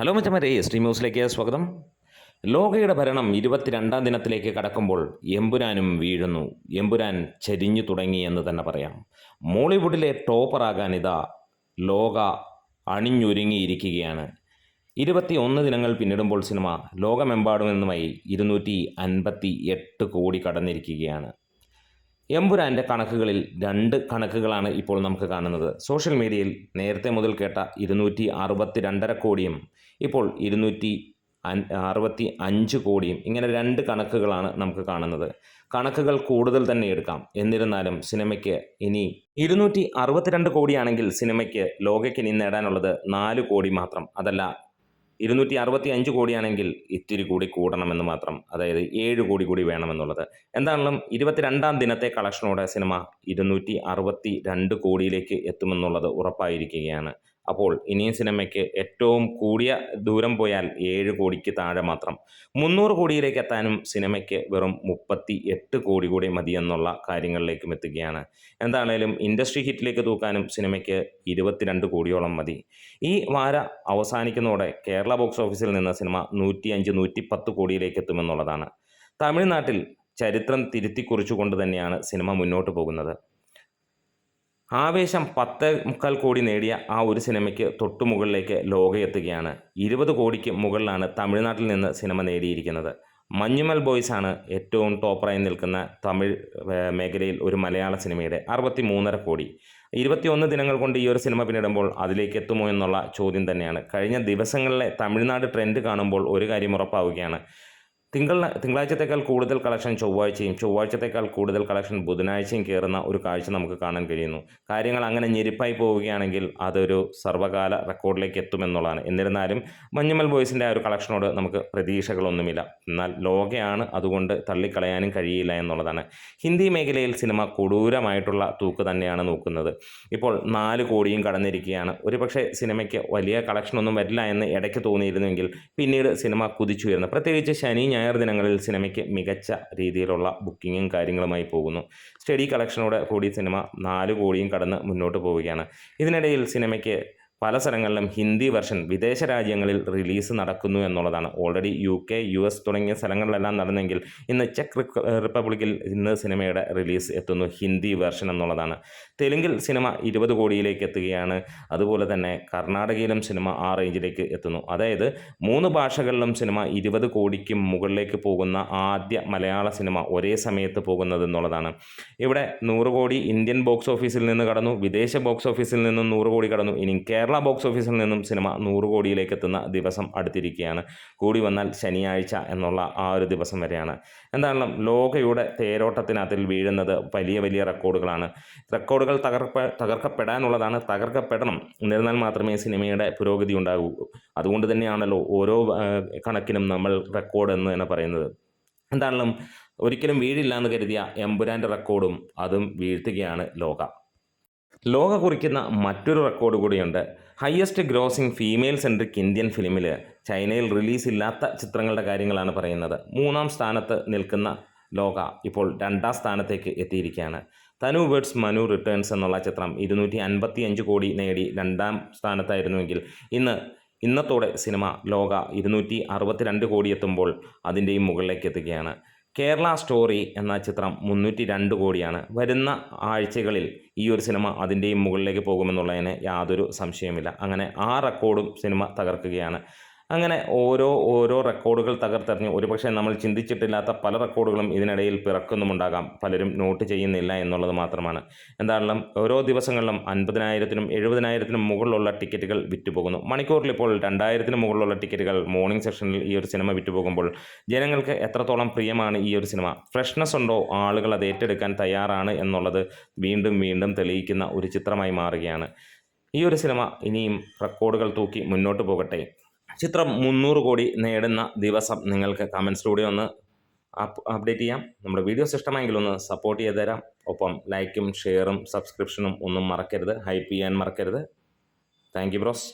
Hello മച്ചമാരെ T ന്യൂസിലേക്ക് സ്വാഗതം. ലോകയുടെ ഭരണം ഇരുപത്തിരണ്ടാം ദിനത്തിലേക്ക് കടക്കുമ്പോൾ എമ്പുരാനും വീഴുന്നു. എമ്പുരാൻ ചരിഞ്ഞു തുടങ്ങി എന്ന് തന്നെ പറയാം. മോളിവുഡിലെ ടോപ്പറാകാൻ ഇതാ ലോക അണിഞ്ഞൊരുങ്ങിയിരിക്കുകയാണ്. ഇരുപത്തി ഒന്ന് ദിനങ്ങൾ പിന്നിടുമ്പോൾ സിനിമ ലോകമെമ്പാടും നിന്നുമായി ഇരുന്നൂറ്റി അൻപത്തി എട്ട് കോടി കടന്നിരിക്കുകയാണ്. എമ്പുരാന്റെ കണക്കുകളിൽ രണ്ട് കണക്കുകളാണ് ഇപ്പോൾ നമുക്ക് കാണുന്നത്. സോഷ്യൽ മീഡിയയിൽ നേരത്തെ മുതൽ കേട്ട ഇരുന്നൂറ്റി അറുപത്തി രണ്ടര കോടിയും ഇപ്പോൾ ഇരുന്നൂറ്റി അറുപത്തി അഞ്ച് കോടിയും ഇങ്ങനെ രണ്ട് കണക്കുകളാണ് നമുക്ക് കാണുന്നത്. കണക്കുകൾ കൂടുതൽ തന്നെ എടുക്കാം. എന്നിരുന്നാലും സിനിമയ്ക്ക് ഇനി ഇരുന്നൂറ്റി അറുപത്തിരണ്ട് കോടിയാണെങ്കിൽ സിനിമയ്ക്ക് ലോകയ്ക്ക് ഇനി നേടാനുള്ളത് നാല് കോടി മാത്രം. അതല്ല ഇരുന്നൂറ്റി അറുപത്തി അഞ്ച് കോടിയാണെങ്കിൽ ഇത്തിരി കൂടി കൂടണമെന്ന് മാത്രം അതായത് ഏഴ് കോടി കൂടി വേണമെന്നുള്ളത്. എന്താണെങ്കിലും ഇരുപത്തിരണ്ടാം ദിനത്തെ കളക്ഷനോടെ സിനിമ ഇരുന്നൂറ്റി അറുപത്തി രണ്ട് കോടിയിലേക്ക് എത്തുമെന്നുള്ളത് ഉറപ്പായിരിക്കുകയാണ്. അപ്പോൾ ഇനിയും സിനിമയ്ക്ക് ഏറ്റവും കൂടിയ ദൂരം പോയാൽ ഏഴ് കോടിക്ക് താഴെ മാത്രം. മുന്നൂറ് കോടിയിലേക്ക് എത്താനും സിനിമയ്ക്ക് വെറും മുപ്പത്തി എട്ട് കോടി കൂടി മതിയെന്നുള്ള കാര്യങ്ങളിലേക്കും എത്തുകയാണ്. എന്താണേലും ഇൻഡസ്ട്രി ഹിറ്റിലേക്ക് തൂക്കാനും സിനിമയ്ക്ക് ഇരുപത്തിരണ്ട് കോടിയോളം മതി. ഈ വാര അവസാനിക്കുന്നതോടെ കേരള ബോക്സ് ഓഫീസിൽ നിന്ന് സിനിമ നൂറ്റിയഞ്ച് നൂറ്റി പത്ത് കോടിയിലേക്ക് എത്തുമെന്നുള്ളതാണ്. തമിഴ്നാട്ടിൽ ചരിത്രം തിരുത്തിക്കുറിച്ചുകൊണ്ട് തന്നെയാണ് സിനിമ മുന്നോട്ട് പോകുന്നത്. ആവേശം പത്ത് മുക്കാൽ കോടി നേടിയ ആ ഒരു സിനിമയ്ക്ക് തൊട്ടു മുകളിലേക്ക് ലോക എത്തുകയാണ് ഇരുപത് കോടിക്ക് മുകളിലാണ് തമിഴ്നാട്ടിൽ നിന്ന് സിനിമ നേടിയിരിക്കുന്നത്. മഞ്ഞുമൽ ബോയ്സ് ആണ് ഏറ്റവും ടോപ്പറായി നിൽക്കുന്ന തമിഴ് മേഖലയിൽ ഒരു മലയാള സിനിമയുടെ അറുപത്തി മൂന്നര കോടി. ഇരുപത്തിയൊന്ന് ദിനങ്ങൾ കൊണ്ട് ഈ ഒരു സിനിമ പിന്നിടുമ്പോൾ അതിലേക്ക് എത്തുമോ എന്നുള്ള ചോദ്യം തന്നെയാണ്. കഴിഞ്ഞ ദിവസങ്ങളിലെ തമിഴ്നാട് ട്രെൻഡ് കാണുമ്പോൾ ഒരു കാര്യം ഉറപ്പാവുകയാണ്. തിങ്കൾ തിങ്കളാഴ്ചത്തേക്കാൾ കൂടുതൽ കളക്ഷൻ ചൊവ്വാഴ്ചയും ചൊവ്വാഴ്ചത്തേക്കാൾ കൂടുതൽ കളക്ഷൻ ബുധനാഴ്ചയും കയറുന്ന ഒരു കാഴ്ച നമുക്ക് കാണാൻ കഴിയുന്നു. കാര്യങ്ങൾ അങ്ങനെ ഞെരിപ്പായി പോവുകയാണെങ്കിൽ അതൊരു സർവകാല റെക്കോർഡിലേക്ക് എത്തുമെന്നുള്ളതാണ്. എന്നിരുന്നാലും മഞ്ഞുമൽ ബോയ്സിന്റെ ആ ഒരു കളക്ഷനോട് നമുക്ക് പ്രതീക്ഷകളൊന്നുമില്ല. എന്നാൽ ലോകയാണ് അതുകൊണ്ട് തള്ളിക്കളയാനും കഴിയില്ല എന്നുള്ളതാണ്. ഹിന്ദി മേഖലയിൽ സിനിമ കൊടൂരമായിട്ടുള്ള തൂക്ക് തന്നെയാണ് നോക്കുന്നത്. ഇപ്പോൾ നാല് കോടിയും കടന്നിരിക്കുകയാണ്. ഒരുപക്ഷെ സിനിമയ്ക്ക് വലിയ കളക്ഷനൊന്നും വരില്ല എന്ന് ഇടയ്ക്ക് തോന്നിയിരുന്നെങ്കിൽ പിന്നീട് സിനിമ കുതിച്ചുയരുന്നു പ്രത്യേകിച്ച് ശനി ഞായർ ദിനങ്ങളിൽ സിനിമയ്ക്ക് മികച്ച രീതിയിലുള്ള ബുക്കിങ്ങും കാര്യങ്ങളുമായി പോകുന്നു. സ്റ്റഡി കളക്ഷനോട് കൂടി സിനിമ നാല് കോടിയും കടന്ന് മുന്നോട്ട് പോവുകയാണ്. ഇതിനിടയിൽ സിനിമയ്ക്ക് പല സ്ഥലങ്ങളിലും ഹിന്ദി വെർഷൻ വിദേശ രാജ്യങ്ങളിൽ റിലീസ് നടക്കുന്നു എന്നുള്ളതാണ്. Already U K U S തുടങ്ങിയ സ്ഥലങ്ങളിലെല്ലാം നടന്നെങ്കിൽ ഇന്ന് ചെക്ക് റിപ്പബ്ലിക്കിൽ ഇന്ന് സിനിമയുടെ റിലീസ് എത്തുന്നു ഹിന്ദി വെർഷൻ എന്നുള്ളതാണ്. തെലുങ്കിൽ സിനിമ ഇരുപത് കോടിയിലേക്ക് എത്തുകയാണ്. അതുപോലെ തന്നെ കർണാടകയിലും സിനിമ ആ റേഞ്ചിലേക്ക് എത്തുന്നു. അതായത് മൂന്ന് ഭാഷകളിലും സിനിമ ഇരുപത് കോടിക്ക് മുകളിലേക്ക് പോകുന്ന ആദ്യ മലയാള സിനിമ ഒരേ സമയത്ത് പോകുന്നത് എന്നുള്ളതാണ്. ഇവിടെ നൂറ് കോടി ഇന്ത്യൻ ബോക്സ് ഓഫീസിൽ നിന്ന് കടന്നു വിദേശ ബോക്സ് ഓഫീസിൽ നിന്നും നൂറ് കോടി കടന്നു. ഇനി കേരള ബോക്സ് ഓഫീസിൽ നിന്നും സിനിമ നൂറ് കോടിയിലേക്ക് എത്തുന്ന ദിവസം അടുത്തിരിക്കുകയാണ്. കൂടി വന്നാൽ ശനിയാഴ്ച എന്നുള്ള ആ ഒരു ദിവസം വരെയാണ്. എന്താണെങ്കിലും ലോകയുടെ തേരോട്ടത്തിനകത്തിൽ വീഴുന്നത് വലിയ വലിയ റെക്കോർഡുകളാണ്. റെക്കോർഡുകൾ തകർപ്പ തകർക്കപ്പെടാനുള്ളതാണ്. തകർക്കപ്പെടണം എന്നിരുന്നാൽ മാത്രമേ സിനിമയുടെ പുരോഗതി ഉണ്ടാകൂ. അതുകൊണ്ട് തന്നെയാണല്ലോ ഓരോ കണക്കിനും നമ്മൾ റെക്കോർഡ് എന്ന് തന്നെ പറയുന്നത്. എന്താണെങ്കിലും ഒരിക്കലും വീഴില്ല എന്ന് കരുതിയ എമ്പുരാന്റെ റെക്കോർഡും അതും വീഴ്ത്തുകയാണ് ലോക. ലോക കുറിക്കുന്ന മറ്റൊരു റെക്കോർഡ് കൂടിയുണ്ട്. Highest grossing female centric Indian ഫിലിമിൽ ചൈനയിൽ റിലീസ് ഇല്ലാത്ത ചിത്രങ്ങളുടെ കാര്യങ്ങളാണ് പറയുന്നത്. മൂന്നാം സ്ഥാനത്ത് നിൽക്കുന്ന ലോക ഇപ്പോൾ രണ്ടാം സ്ഥാനത്തേക്ക് എത്തിയിരിക്കുകയാണ്. തനു വേർഡ്സ് മനു റിട്ടേൺസ് എന്നുള്ള ചിത്രം ഇരുന്നൂറ്റി അൻപത്തി അഞ്ച് കോടി നേടി രണ്ടാം സ്ഥാനത്തായിരുന്നുവെങ്കിൽ ഇന്ന് ഇന്നത്തോടെ സിനിമ ലോക ഇരുന്നൂറ്റി അറുപത്തിരണ്ട് കോടി എത്തുമ്പോൾ അതിന്റെയും മുകളിലേക്ക് എത്തുകയാണ്. കേരള സ്റ്റോറി എന്ന ചിത്രം മുന്നൂറ്റി രണ്ട് കോടിയാണ്. വരുന്ന ആഴ്ചകളിൽ ഈ ഒരു സിനിമ അതിന്റെയും മുകളിലേക്ക് പോകുമെന്നുള്ളതിന് യാതൊരു സംശയമില്ല അങ്ങനെ ആ റെക്കോർഡും സിനിമ തകർക്കുകയാണ്. അങ്ങനെ ഓരോ ഓരോ റെക്കോർഡുകൾ തകർത്തെറിഞ്ഞ് ഒരുപക്ഷെ നമ്മൾ ചിന്തിച്ചിട്ടില്ലാത്ത പല റെക്കോർഡുകളും ഇതിനിടയിൽ പിറക്കുന്നുമുണ്ടാകാം. പലരും നോട്ട് ചെയ്യുന്നില്ല എന്നുള്ളത് മാത്രമാണ്. എന്താണെങ്കിലും ഓരോ ദിവസങ്ങളിലും അൻപതിനായിരത്തിനും എഴുപതിനായിരത്തിനും മുകളിലുള്ള ടിക്കറ്റുകൾ വിറ്റുപോകുന്നു. മണിക്കൂറിൽ ഇപ്പോൾ രണ്ടായിരത്തിന് മുകളിലുള്ള ടിക്കറ്റുകൾ മോർണിംഗ് സെക്ഷനിൽ ഈ ഒരു സിനിമ വിറ്റുപോകുമ്പോൾ ജനങ്ങൾക്ക് എത്രത്തോളം പ്രിയമാണ് ഈ ഒരു സിനിമ ഫ്രഷ്നെസ് ഉണ്ടോ? ആളുകൾ അത് ഏറ്റെടുക്കാൻ തയ്യാറാണ് എന്നുള്ളത് വീണ്ടും വീണ്ടും തെളിയിക്കുന്ന ഒരു ചിത്രമായി മാറുകയാണ്. ഈ ഒരു സിനിമ ഇനിയും റെക്കോർഡുകൾ തൂക്കി മുന്നോട്ട് പോകട്ടെ. ചിത്രം മുന്നൂറ് കോടി നേടുന്ന ദിവസം നിങ്ങൾക്ക് കമൻസിലൂടെ ഒന്ന് അപ്ഡേറ്റ് ചെയ്യാം. നമ്മുടെ വീഡിയോസ് ഇഷ്ടമായെങ്കിൽ ഒന്ന് സപ്പോർട്ട് ചെയ്ത് തരാം. ഒപ്പം ലൈക്കും ഷെയറും സബ്സ്ക്രിപ്ഷനും ഒന്നും മറക്കരുത്. ഹൈപ്പ് ചെയ്യാൻ മറക്കരുത്. Thank you bros